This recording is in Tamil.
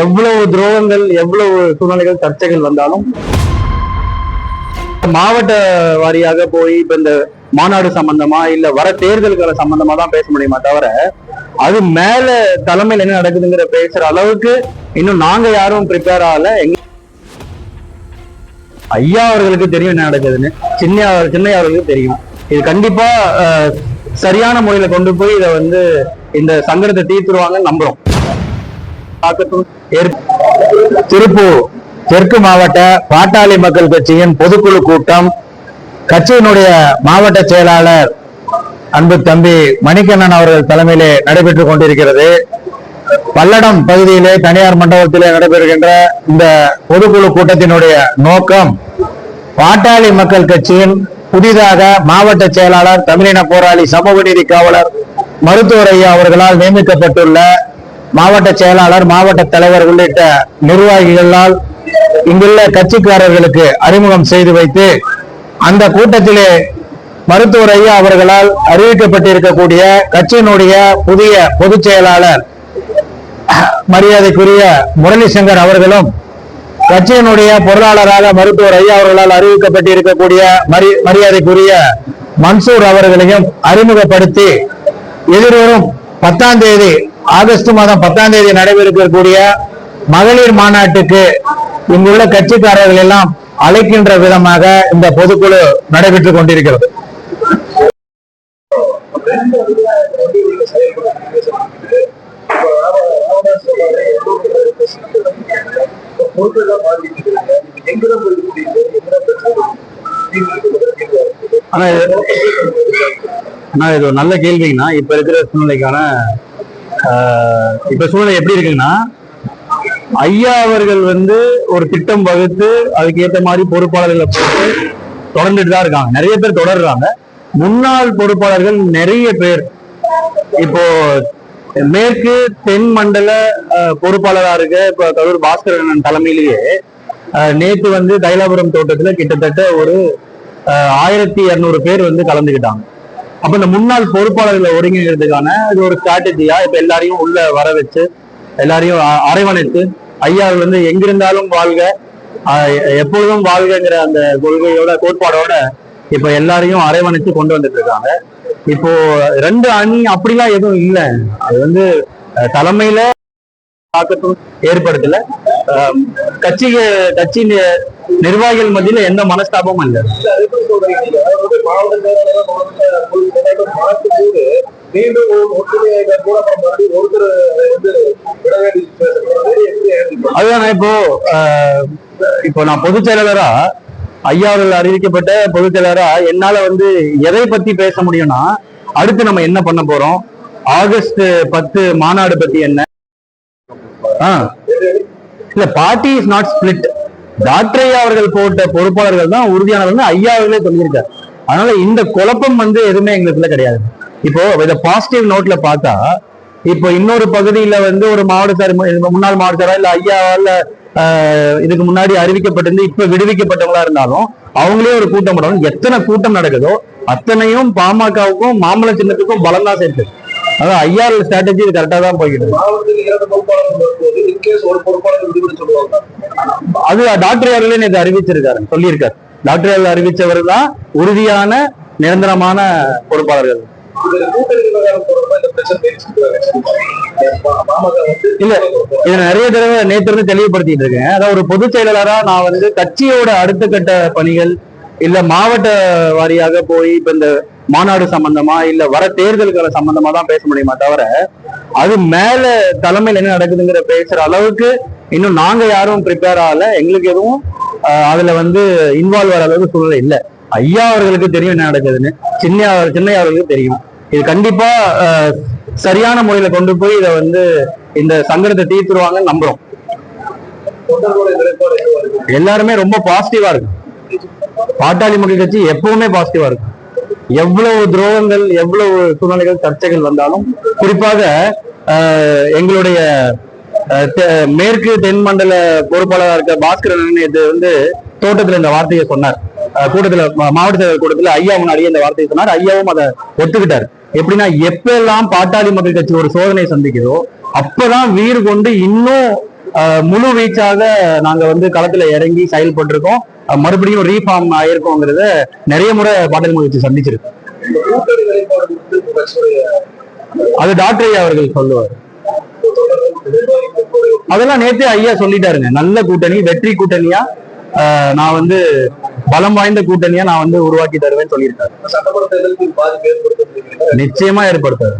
எவ்வளவு துரோகங்கள் எவ்வளவு சூழ்நிலைகள் சர்ச்சைகள் வந்தாலும் மாவட்ட வாரியாக போய் இப்ப இந்த மாநாடு சம்பந்தமா இல்ல வர தேர்தல்களை சம்பந்தமா தான் பேச முடியுமா தவிர அது மேல தலைமையில் என்ன நடக்குதுங்கிற பேசுற அளவுக்கு இன்னும் நாங்க யாரும் ப்ரிப்பேர் ஆகல. எங்க ஐயா அவர்களுக்கு தெரியும் என்ன நடக்குதுன்னு. சின்ன சின்னையா அவர்களுக்கு தெரியும். இது கண்டிப்பா அஹ், சரியான முறையில கொண்டு போய் இதை வந்து இந்த சங்கடத்தை தீர்த்துருவாங்கன்னு நம்புறோம். திருப்பூர் தெற்கு மாவட்ட பாட்டாளி மக்கள் கட்சியின் பொதுக்குழு கூட்டம் கட்சியினுடைய மாவட்ட செயலாளர் அன்பு தம்பி மணிகண்ணன் அவர்கள் தலைமையிலே நடைபெற்றுக் கொண்டிருக்கிறது. பல்லடம் பகுதியிலே தனியார் மண்டபத்திலே நடைபெறுகின்ற இந்த பொதுக்குழு கூட்டத்தினுடைய நோக்கம் பாட்டாளி மக்கள் கட்சியின் புதிதாக மாவட்ட செயலாளர் தமிழின போராளி சமூக நீதி காவலர் மருத்துவர் ஐயா அவர்களால் நியமிக்கப்பட்டுள்ள மாவட்ட செயலாளர் மாவட்ட தலைவர் உள்ளிட்ட நிர்வாகிகளால் இங்குள்ள கட்சிக்காரர்களுக்கு அறிமுகம் செய்து வைத்து அந்த கூட்டத்திலே மருத்துவர் ஐயா அவர்களால் அறிவிக்கப்பட்டிருக்கக்கூடிய கட்சியினுடைய புதிய பொதுச் செயலாளர் மரியாதைக்குரிய முரளிசங்கர் அவர்களும் கட்சியினுடைய பொருளாளராக மருத்துவர் ஐயா அவர்களால் அறிவிக்கப்பட்டிருக்கக்கூடிய மரி மரியாதைக்குரிய மன்சூர் அவர்களையும் அறிமுகப்படுத்தி எதிர்வரும் பத்தாம் தேதி ஆகஸ்ட் மாதம் பத்தாம் தேதி நடைபெறக்கூடிய மகளிர் மாநாட்டுக்கு இங்குள்ள கட்சிக்காரர்கள் எல்லாம் அழைக்கின்ற விதமாக இந்த பொதுக்குழு நடைபெற்றுக் கொண்டிருக்கிறது. ஆனா இது இது ஒரு நல்ல கேள்விங்கன்னா இப்ப இருக்கிற சூழ்நிலைக்கான இப்ப சூழ்நிலை எப்படி இருக்குன்னா ஐயா அவர்கள் வந்து ஒரு திட்டம் வகுத்து அதுக்கு ஏத்த மாதிரி பொறுப்பாளர்களை போட்டு தொடர்ந்துட்டு தான் இருக்காங்க. நிறைய பேர் தொடர்றாங்க. முன்னாள் பொறுப்பாளர்கள் நிறைய பேர். இப்போ மேற்கு தென் மண்டல பொறுப்பாளராக இருக்க இப்போ கரூர் பாஸ்கரன் தலைமையிலேயே நேற்று வந்து தைலாபுரம் தோட்டத்துல கிட்டத்தட்ட ஒரு ஆயிரத்தி இரநூறு பேர் வந்து கலந்துக்கிட்டாங்க. அப்ப இந்த முன்னாள் பொறுப்பாளர்களை ஒருங்கிணைக்கிறதுக்கான இது ஒரு ஸ்ட்ராட்டஜியா இப்ப எல்லாரையும் உள்ள வர வச்சு எல்லாரையும் அரவணைத்து ஐயா வந்து எங்கிருந்தாலும் வாழ்க எப்பொழுதும் வாழ்கங்கிற அந்த கொள்கையோட கோட்பாடோட இப்ப எல்லாரையும் அரவணைச்சு கொண்டு வந்துட்டு இருக்காங்க. இப்போ ரெண்டு அணி அப்படிலாம் எதுவும் இல்லை. அது வந்து தலைமையில தாக்கத்தும் ஏற்படுத்தல. கட்சி கட்சி நிர்வாகிகள் மத்தியில எந்த மனஸ்தாபமும் இல்லை. அதுதான் இப்போ இப்போ நான் பொதுச் செயலாளரா ஐயா அவர்கள் அறிவிக்கப்பட்ட பொதுச் செயலாளரா என்னால வந்து எதை பத்தி பேச முடியும்னா அடுத்து நம்ம என்ன பண்ண போறோம்? ஆகஸ்ட் பத்து மாநாடு பத்தி என்ன? இல்ல party is not split doctor அவர்கள் போட்ட பொறுப்பாளர்கள் தான் உறுதியானவர்கள் ஐயா அவர்களே சொல்லியிருக்காரு. அதனால இந்த குழப்பம் வந்து எதுவுமே எங்களுக்குள்ள கிடையாது. இப்போ இதை பாசிட்டிவ் நோட்ல பார்த்தா இப்போ இன்னொரு பகுதியில வந்து ஒரு மாவட்ட சார் முன்னாள் மாவட்ட இல்ல ஐயாவால ஆஹ், இதுக்கு முன்னாடி அறிவிக்கப்பட்டிருந்து இப்ப விடுவிக்கப்பட்டவங்களா இருந்தாலும் அவங்களே ஒரு கூட்டம் போடணும். எத்தனை கூட்டம் நடக்குதோ அத்தனையும் பாமகவுக்கும் மாமல்ல சின்னத்துக்கும் பலம் தான் சேர்த்து அதான் ஐயா ஸ்ட்ராட்டஜி இது கரெக்டா தான் போய்கிட்டு அது டாக்டர் அவர்களே நேற்று அறிவிச்சிருக்காரு சொல்லியிருக்காரு. டாக்டர் அவர்கள் அறிவிச்சவர் தான் உறுதியான நிரந்தரமான பொறுப்பாளர்கள். இல்ல இதை நிறைய தடவை நேற்று இருந்து தெளிவுபடுத்திட்டு இருக்கேன். அதாவது ஒரு பொதுச் செயலாளரா நான் வந்து கட்சியோட அடுத்த கட்ட பணிகள் இல்ல மாவட்ட வாரியாக போய் இப்ப இந்த மாநாடு சம்பந்தமா இல்ல வர தேர்தல்களை சம்பந்தமா தான் பேச முடியுமா தவிர அது மேல தலைமையில் என்ன நடக்குதுங்கிற பேசுற அளவுக்கு இன்னும் நாங்க யாரும் ப்ரிப்பேர் ஆகல. எங்களுக்கு எதுவும் அதுல வந்து இன்வால்வ் ஆகிற அளவுக்கு சூழ்நிலை இல்ல. ஐயா அவர்களுக்கு தெரியும் என்ன நடக்குதுன்னு. சின்ன சின்னையா அவர்களுக்கு தெரியும். இது கண்டிப்பா சரியான முறையில கொண்டு போய் இதை வந்து இந்த சங்கடத்தை தீர்த்துருவாங்கன்னு நம்புறோம். எல்லாருமே ரொம்ப பாசிட்டிவா இருக்கு. பாட்டாளி மக்கள் கட்சி எப்பவுமே பாசிட்டிவா இருக்கு எவ்வளவு துரோகங்கள் எவ்வளவு சூழ்நிலைகள் சர்ச்சைகள் வந்தாலும் குறிப்பாக எங்களுடைய மேற்கு தென் மண்டல பொறுப்பாளராக இருக்க பாஸ்கரன் இது வந்து தோட்டத்துல இந்த வார்த்தையை சொன்னார். கூட்டத்துல மாவட்ட செயலர் கூட்டத்துல ஐயா முன்னாடியே இந்த வார்த்தையை சொன்னார். ஐயாவும் அதை ஒத்துக்கிட்டார். எப்படின்னா எப்பெல்லாம் பாட்டாளி மக்கள் கட்சி ஒரு சோதனை சந்திக்குதோ அப்பதான் வீடு கொண்டு இன்னும் முழு வீச்சாக நாங்க வந்து களத்துல இறங்கி செயல்பட்டிருக்கோம். மறுபடியும் ரீஃபார்ம் ஆயிருக்கோங்கிறத நிறைய முறை பாடல் முயற்சி சந்திச்சிருக்கு. அது டாக்டர் ஐயா அவர்கள் சொல்லுவார். அதெல்லாம் நேத்தே ஐயா சொல்லிட்டாருங்க. நல்ல கூட்டணி வெற்றி கூட்டணியா? ஆஹ் நான் வந்து பலம் வாய்ந்த கூட்டணியா நான் வந்து உருவாக்கி தருவேன்னு சொல்லியிருக்காரு. நிச்சயமா ஏற்படுத்தாரு